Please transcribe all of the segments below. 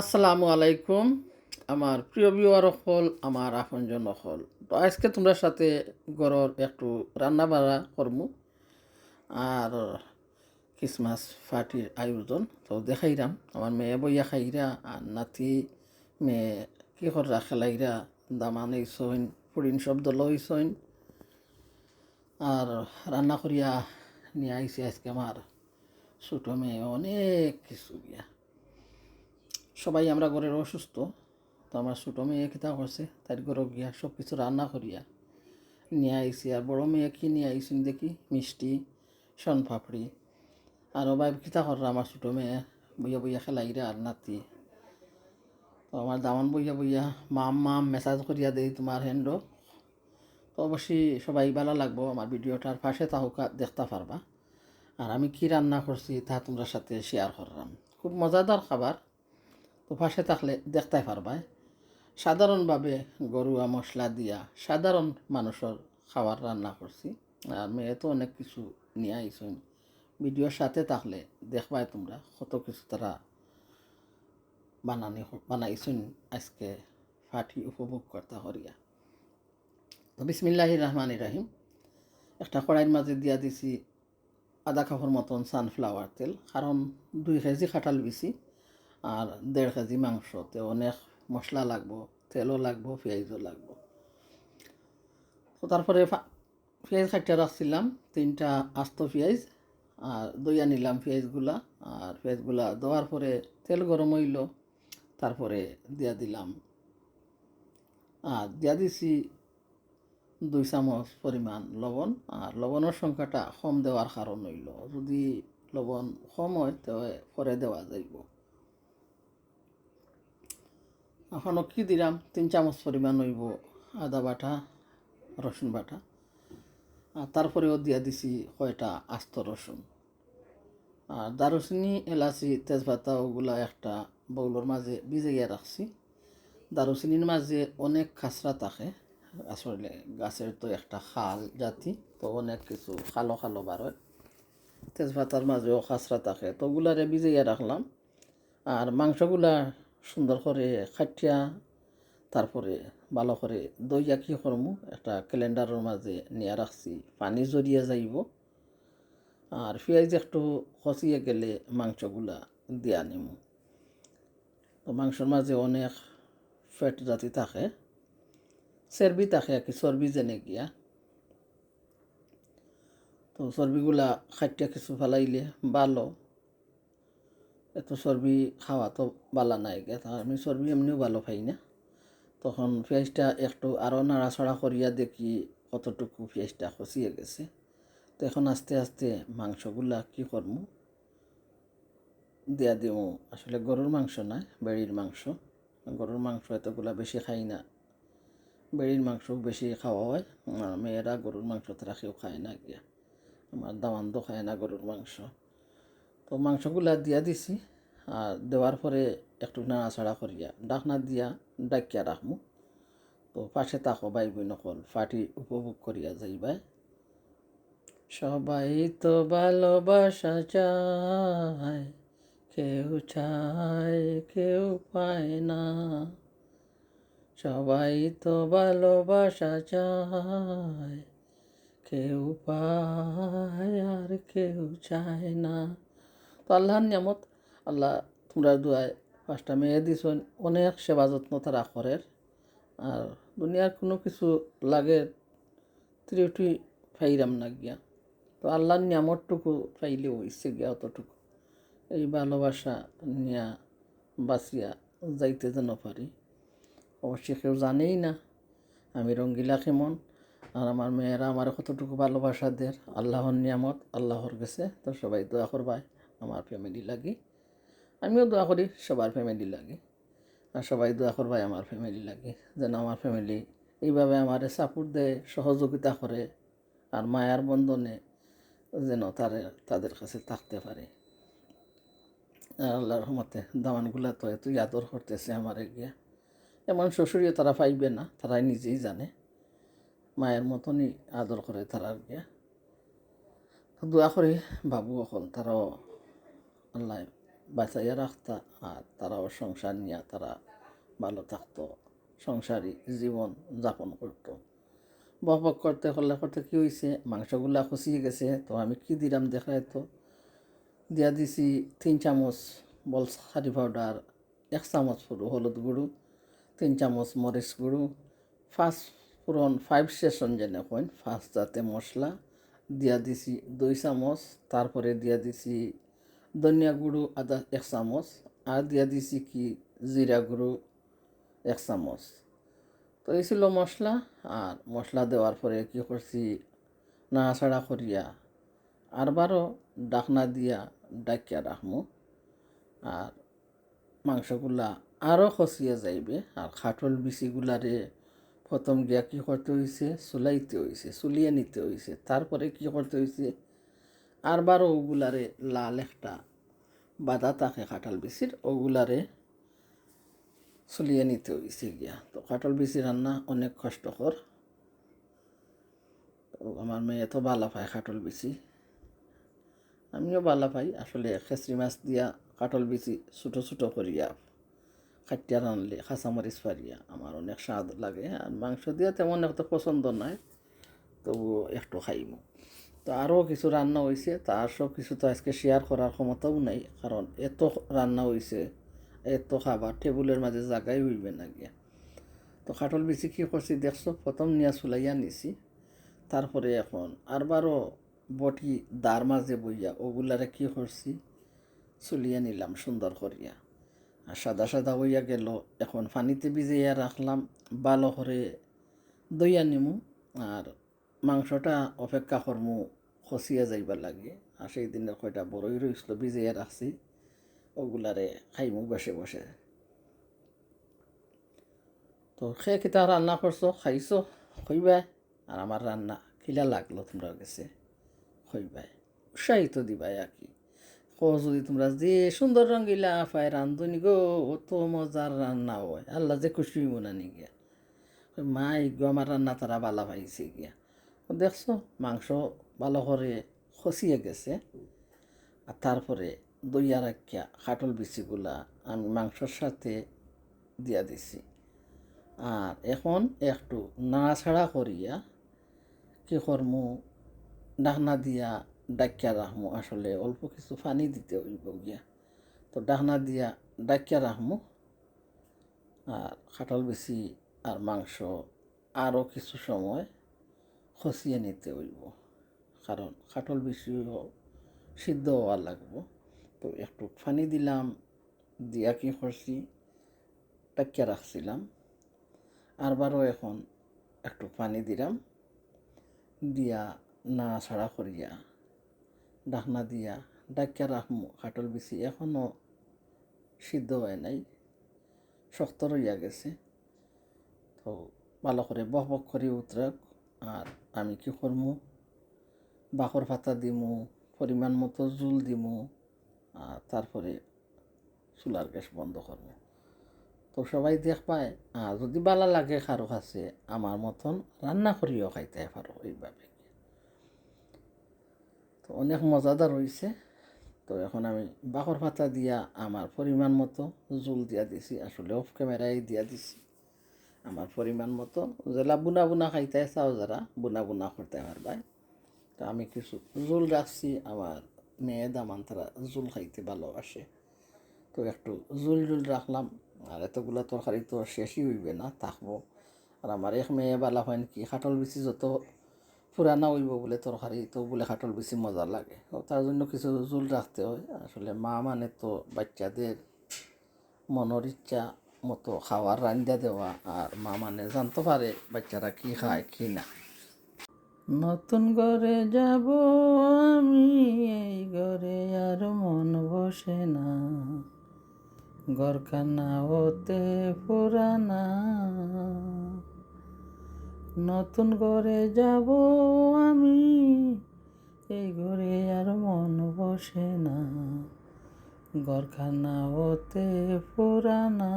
আসসালামু আলাইকুম, আমার প্রিয় ভিউয়ার হল আমার আপনজন হল তো আজকে তোমরা সাথে গরর একটু রান্না বাড়া করমু, আর ক্রিসমাস পার্টির আয়োজন। তো দেখাইরাম, আমার মেয়ে বইয়া খাইরা, আর নাতি মেয়ে কি করা খেলাইরা, দামান এইসইন ফুরিন শব্দ লইসইন, আর রান্না করিয়া নিয়ে আইসি আজকে আমার ছোটো মেয়ে, অনেক কিছু গিয়া। সবাই আমরা ঘরের অসুস্থ, তো আমার ছোটো মেয়ে কিতা করছে, তার ঘরে গিয়া সব কিছু রান্না করিয়া নিয়ে আইসি আর বড়ো মেয়ে কি নিয়ে আইসি দেখি? মিষ্টি, শন পাপড়ি আর ভাই কিতা কররা আমার ছোটো মেয়ে বইয়া বইয়া খেলাইরা আর নাতি। তো আমার দামান বইয়া বইয়া মাম মাম মেসাজ করিয়া দেই তোমার হ্যান্ড তো অবশ্যই সবাই ভালো লাগবো, আমার ভিডিওটার পাশে তাহকা দেখতে পারবা। আর আমি কি রান্না করছি তা তোমরা সাথে শেয়ার করলাম। খুব মজাদার খাবার। তো থাকলে দেখতে পারবাই। সাধারণভাবে গরুয়া মশলা দিয়া সাধারণ মানুষের খাবার রান্না করছি। আর মেয়ে তো অনেক কিছু নিয়ে আইসুন ভিডিওর সাথে থাকলে দেখবাই তোমরা কত কিছু তারা বানানি বানাইছুন আজকে ফাটি উপভোগ করতে হরিয়া তো বিসমিল্লাহির রহমান রাহিম। একটা কড়াইয়ের মাঝে দিয়া দিছি আধা কাপড় মতন সানফ্লাওয়ার তেল, কারণ দুই কেজি খাটাল বেশি। আর দেড় কেজি মাংস মাংসতে অনেক মশলা লাগবো, তেলও লাগবো, পেঁয়াজও লাগবো। তো তারপরে পেঁয়াজ কাটিয়ে রাখছিলাম, তিনটা আস্ত পেঁয়াজ আর দইয়া নিলাম পেঁয়াজগুলা। আর পেঁয়াজগুলা দেওয়ার পরে তেল গরম হইল, তারপরে দিয়া দিলাম। আর দিয়া দিছি দুই চামচ পরিমাণ লবণ, আর লবণের সংখ্যাটা কম দেওয়ার কারণ হইল, যদি লবণ কম হয় তবে পরে দেওয়া যাইব। এখনও কি দিলাম? তিন চামচ পরিমাণ হইব আদা বাটা, রসুন বাটা। আর তারপরেও দিয়া দিছি কয়টা আস্ত রসুন। আর দারুচিনি, এলাচি, তেজপাতা ওগুলা একটা বউলোর মাঝে ভিজাইয়া রাখছি। দারুচিনির মাঝে অনেক খাসরা থাকে। আসলে গাছের তো একটা খাল জাতি, তো অনেক কিছু খালো খালো বারোয়। তেজপাতার মাঝেও খাসরা থাকে, তো ওগুলারে ভিজাইয়া রাখলাম। আর মাংসগুলা সুন্দর করে খাটিয়া, তারপরে ভালো করে দইয়া কি করমু? একটা ক্যালেন্ডারের মাঝে নিয়ে রাখছি। পানি জড়িয়ে যাইব। আর পেঁয়াজ একটু খসিয়ে গেলে মাংসগুলা দিয়া নিমু। তো মাংসর মাঝে অনেক ফ্যাট জাতি থাকে। চর্বি থাকে কি, চর্বি যেনে গিয়া। তো চর্বিগুলা খাটিয়া কিছু ফেলাইলে ভালো। এত চর্বি খাওয়া তো বালা নাই আমি চর্বি এমনিও ভালো পাই না। তখন পেঁয়াজটা একটু আরও নাড়াছড়া করিয়া দেখি কতটুকু পেঁয়াজটা খসিয়ে গেছে। তো এখন আস্তে আস্তে মাংসগুলা কি করমু? দিয়া দিমু, আসলে গরুর মাংস না, বেড়ির মাংস। গরুর মাংস এতগুলা বেশি খাই না। বেড়ির মাংস বেশি খাওয়া হয় মেয়েরা গরুর মাংস তারা কেউ খায় না গিয়া। আমার দামান্দ খায় না গরুর মাংস। তো মাংসগুলা দিয়া দিছি, আর দেওয়ার পরে একটু নাড়াচাড়া করিয়া ডাকনা দিয়া ডাকিয়া রাখমু। তো পাশে তাকো বাই বই নকল ফাটি উপভোগ করিয়া যাইবাই। সবাই তো ভালোবাসা চায়, কেউ চায়, কেউ পায় না। সবাই তো ভালোবাসা চায়, কেউ পায় আর কেউ চায় না। আল্লাহর নিয়ামত। আল্লাহ তোমরা দোয়ায় পাঁচটা মেয়ে দিছ অনেক সেবা যত্ন তারা করে আর দুনিয়ার কোনো কিছু লাগে ত্রিউটি ফাইরাম না গিয়া। তো আল্লাহর নিয়ামতটুকু পাইলেও ইচ্ছে গিয়া অতটুকু। এই ভালোবাসা নিয়া বাঁচিয়া যাইতে যেন পারি অবশ্যই কেউ জানেই না আমি রঙ্গিলা কেমন। আর আমার মেয়েরা আমার কতটুকু ভালোবাসা দের আল্লাহর নিয়ামত আল্লাহর গেছে তো সবাই দোয়া করবাই আমার ফ্যামিলি লাগে। আমিও দোয়া করি সবার ফ্যামিলি লাগে। আর সবাই দোয়া করবাই আমার ফ্যামিলি লাগে। যেন আমার ফ্যামিলি এইভাবে আমার সাপোর্ট দেয়, সহযোগিতা করে। আর মায়ার বন্ধনে যেন তারে, তাদের কাছে থাকতে পারে। আর আল্লাহর রহমতে দামানগুলা তো এত আদর করতেছে আমার গিয়া। এমন শ্বশুরিও তারা পাইবে না, তারাই নিজেই জানে। মায়ের মতনই আদর করে তারা গিয়া। দোয়া করে বাবু অকল তারাও আল্লাহ বাঁচাইয়া রাখতা, আর তারাও সংসার নিয়ে তারা ভালো থাকতো, সংসারী জীবন যাপন করতো। বক করতে করলে করতে কী হয়েছে মাংসগুলা খসিয়ে গেছে, তো আমি কি দিলাম দেখাই তো? দিয়া দিছি তিন চামচ বল হারি পাউডার, এক চামচ পুরো হলুদ গুঁড়ো, তিন চামচ মরিচ গুঁড়ো ফার্স্ট পুরন ফাইভ সেশন যেন কইন ফার্স্ট যাতে মশলা, দিয়া দিছি দুই চামচ, তারপরে দিয়া দিছি ধনিয়া গুঁড়ো আদা এক চামচ আর দিয়া দিছি কি জিরা গুঁড়ো এক চামচ। তো এই মশলা আর মশলা দেওয়ার পরে কি করছি, নাড়াচাড়া করিয়া আরবারও ডাকনা দিয়া ডাকিয়া রাখমু আর মাংসগুলা আরও খসিয়া যাইবে আর খাটল বিচিগুলারে প্রথম গিয়া কী করতে হয়েছে চুলাইতে হয়েছে চুলিয়ে নিতে হয়েছে তারপরে কি করতে হয়েছে আরবারও ওগুলারে লাল একটা বাধা থাকে কাঁঠাল বিচির, ওগুলারে চলিয়ে নিতে হয়েছে গিয়া। তো কাঁঠাল বিচি রান্না অনেক কষ্টকর। আমার মেয়ে তো বালা পায় কাঁঠাল বিচি। আমিও বালা পাই, আসলে খেসরি মাছ দিয়া কাঁঠাল বিচি ছোটো ছোটো করিয়া খাটিয়া রানলে খাঁচামরিচ পারিয়া আমার অনেক স্বাদ লাগে। আর মাংস দিয়া তেমন একটা পছন্দ নাই, তবুও একটু খাইমু। তো আরও কিছু রান্না হয়েছে তার সব কিছু তো আজকে শেয়ার করার ক্ষমতাও নাই, কারণ এত রান্না হয়েছে এত খাবার টেবুলের মাঝে জায়গাই হইবে না গিয়া। তো খাটল বেশি কী করছি দেখছ? প্রথম নিয়া চুলাইয়া নিছি তারপরে এখন আরবারও বটি দার মাঝে বইয়া ওগুলারে কী করছি? চুলিয়ে নিলাম সুন্দর করিয়া। আর সাদা সাদা হইয়া গেল, এখন পানিতে ভিজাইয়া রাখলাম, ভালো করে দইয়া নিমু, আর মাংসটা অপেক্ষা করমু খসিয়া যাইবার লাগে। আর সেই দিনের কয়টা বড়ই রইছিল, ভিজাইয়া রাখছি, ওগুলারে খাইমু বসে বসে। তো সে কিতা রান্না করছ, খাইছো খইবাই আর আমার রান্না খিলা লাগল তোমরা গেছে খইবাই উৎসাহিত দিবাই আর কি কো যদি তোমরা যে সুন্দর রঙিলা পায় রান্ধনি গো অত মজার রান্না হয় আল্লাহ যে খুশি মনানি গিয়া মাই গো, আমার রান্না তারা বালা পাইছে গিয়া। দেখছ, মাংস ভালো করে খসিয়ে গেছে। আর তারপরে দইয়া রাখিয়া খাটল বিচিগুলা আমি মাংসর সাথে দিয়া দিছি। আর এখন একটু নাড়াছাড়া করিয়া কি করমু, ডাকনা দিয়া ডাকিয়া রাখমু, আসলে অল্প কিছু পানি দিতে হইব গিয়া। তো ডাকনা দিয়া ডাকিয়া রাখমু। আর খাটল বেশি আর মাংস আরও কিছু সময় খসিয়ে নিতে হইব। কারণ খাটল বেশিও সিদ্ধ হওয়া লাগবো। তো একটু পানি দিলাম, দিয়া কি করছি টাকিয়া রাখছিলাম। আরবারও এখন একটু পানি দিলাম, দিয়া না ছাড়া করিয়া ডাকনা দিয়া ডাকিয়া রাখমু। কাটল বিচি এখনও সিদ্ধ হয় নাই, শক্ত রইয়া গেছে। তো ভালো করে বক বক করে উতরাক। আর আমি কি করমু? বাকর পাতা দিমু, পরিমাণ মতো জুল দিমু, আর তারপরে চুলার গ্যাস বন্ধ করব তো সবাই দেখ পায় আর যদি বালা লাগে কারও কাছে, আমার মতন রান্না করিও খাইতে পারো এইভাবে। তো অনেক মজাদার হয়েছে তো এখন আমি বাকর পাতা দিয়া আমার পরিমাণ মতো জুল দিয়া দিছি, আসলে অফ ক্যামেরায় দিয়া দিছি। আমার পরিমাণ মতো। জেলা বুনা বুনা খাইতে চাও যারা, বুনা বুনা করতে পারবাই। তো আমি কিছু জুল রাখছি, আমার মেয়ে দামান তারা জুল খাইতে ভালোবাসে। তো একটু জুল জুল রাখলাম, আর এতগুলা তরকারি তো শেষই হইবে না, থাকব। আর আমার এক মেয়ে বালা হয় কি খাটল বেশি যত পুরানা হইব বলে তরকারি, তো বলে খাটল বেশি মজা লাগে। তার জন্য কিছু জুল রাখতে হয়। আসলে মা মানে তো বাচ্চাদের মনের ইচ্ছা মতো খাওয়ার রান্না দেওয়া আর মা মানে জানতে পারে বাচ্চারা কি খায়, কি না। নতুন ঘরে যাব আমি, এই ঘরে আর মন বসে না। ঘরখানা হতে পুরানা। নতুন ঘরে যাব আমি, এই ঘরে আর মন বসে না। ঘরখানা হতে পুরানা।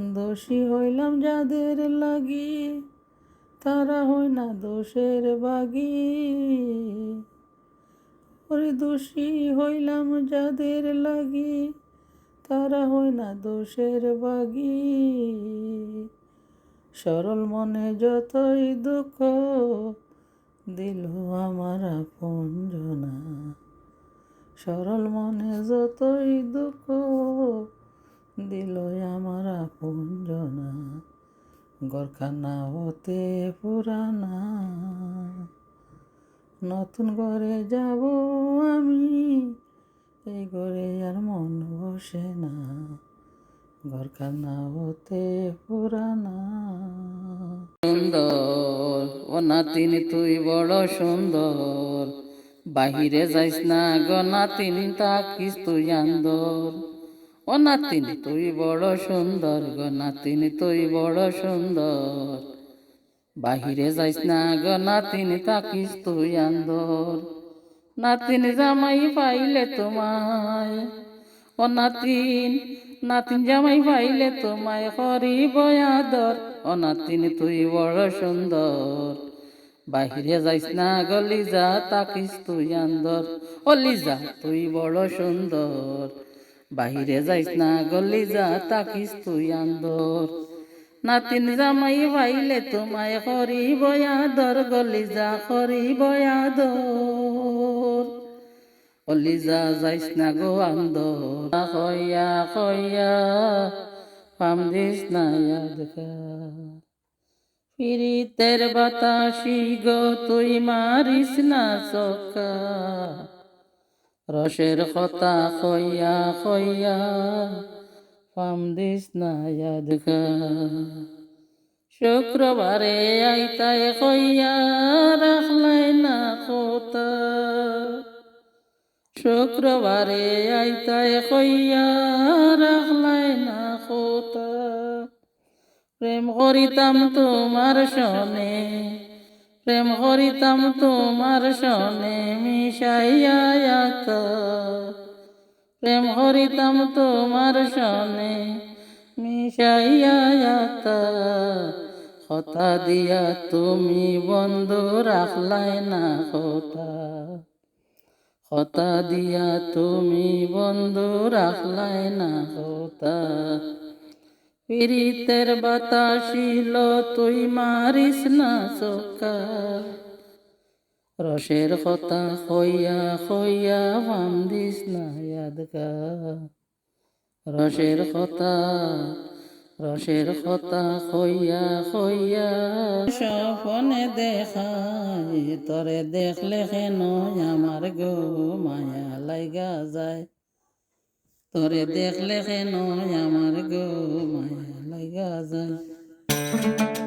দোষী হইলাম যাদের লাগি, তারা হয় না দোষের বাগি। ওরে দোষী হইলাম যাদের লাগি, তারা হয় না দোষের বাগি। সরল মনে যতই দুঃখ, দিল আমার আপনজনা সরল মনে যতই দুঃখ দিল আমার আপনজনা গরখানা হতে পুরানা। নতুন ঘরে যাব আমি, এই ঘরে আর মন বসে না। ঘরখানা হতে পুরানা। সুন্দর ও নাতিন তুই বড় সুন্দর। বাহিরে যাইস না গো নাতিন তাকিস তুই আন্দর? ও নাতিন, তুই বড় সুন্দর গো নাতিন, তুই বড় সুন্দর। বাহিরে যাইস না গো নাতিন তাকিস তুই আন্দর? নাতিন জামাই পাইলে তোমায়, ও নাতিন নাতিন জামাই পাইলে তোমায় হরি বয়াদর ও নাতিন, তুই বড় সুন্দর। বাহিরে যাইস না গলি যা তাকিস তুই আন্দর। ও লিজা, তুই বড় সুন্দর। বাহিরে যাইস না গলি যা তাকিস তুই আন্দর। নাতিন জামাই ভাইলে তোমায় করি বয়াদর গলি যা করি বয়াদর অলি যা যাইস না গো আন্দর। কইয়া কইয়া পাম দিস না পিরিতের বাতাসি গো, তুই মারিস না চকা রসের কথা কইয়া কইয়া পাম দিস না দেখা শুক্রবারে আইতায় কইয়া রাখলাই না কোতা শুক্রবারে আইতায় কইয়া রাখলাই না কোতা প্রেম করিতাম তোমার সনে প্রেম করিতাম তোমার সনে মিশাইয়া প্রেম করিতাম তোমার সনে মিশাইয়া কথা দিয়া তুমি বন্ধু রাখলাই না কথা। কথা দিয়া তুমি বন্ধু রাখলাই না কথা। পীড়িতের বাতাসিল তুই মারিস না চোকা রসের কথা হইয়া হইয়া বান্দিস না ইয়াদকা রসের কথা রসের কথা হইয়া হইয়া সপনে দেখাই, তরে দেখলে কেন আমার গো মায়া লাইগা যায়। তোরে দেখলে কেন আমার গো মায়া লাগা যায়।